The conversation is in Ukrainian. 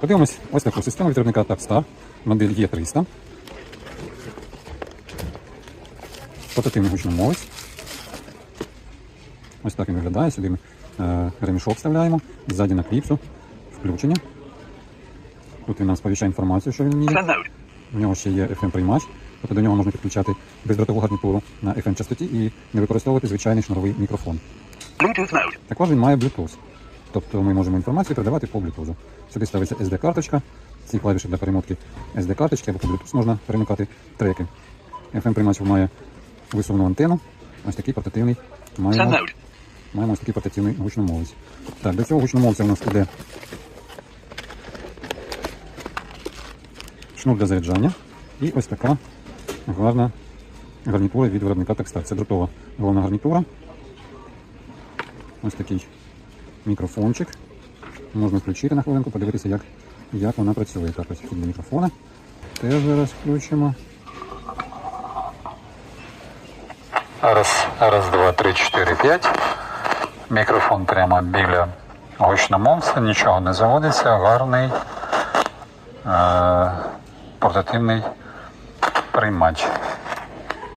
Подивимось ось таку систему від виробника Tapstar, модель Е300. Портативний гучномовець. Ось так він виглядає. Сюди ми е, ремішок вставляємо. Ззаді на кліпсу. Включення. Тут він нам сповіщає інформацію, що він вміє. У нього ще є FM-приймач, тобто до нього можна підключати бездротову гарнітуру на FM-частоті і не використовувати звичайний шнуровий мікрофон. Bluetooth mode. Також він має Bluetooth. Тобто ми можемо інформацію передавати по Bluetooth. Сюди ставиться SD-карточка, ці клавіші для перемотки SD-карточки або по Bluetooth можна перемикати треки. FM-приймач має висувну антенну. Ось такий портативний. Маємо, маємо ось такий портативний гучномовець. Так, до цього гучномовця у нас іде шнур для заряджання. І ось така гарна гарнітура від виробника Textar. Це дротова головна гарнітура. Ось такий мікрофончик. Можна включити на хвилинку, подивитися, як, як вона працює. Так, ось до мікрофона. Теж зараз включимо. Раз, раз, два, три, чотири, п'ять. Мікрофон прямо біля гучномовця, нічого не заводиться, гарний е- портативний приймач.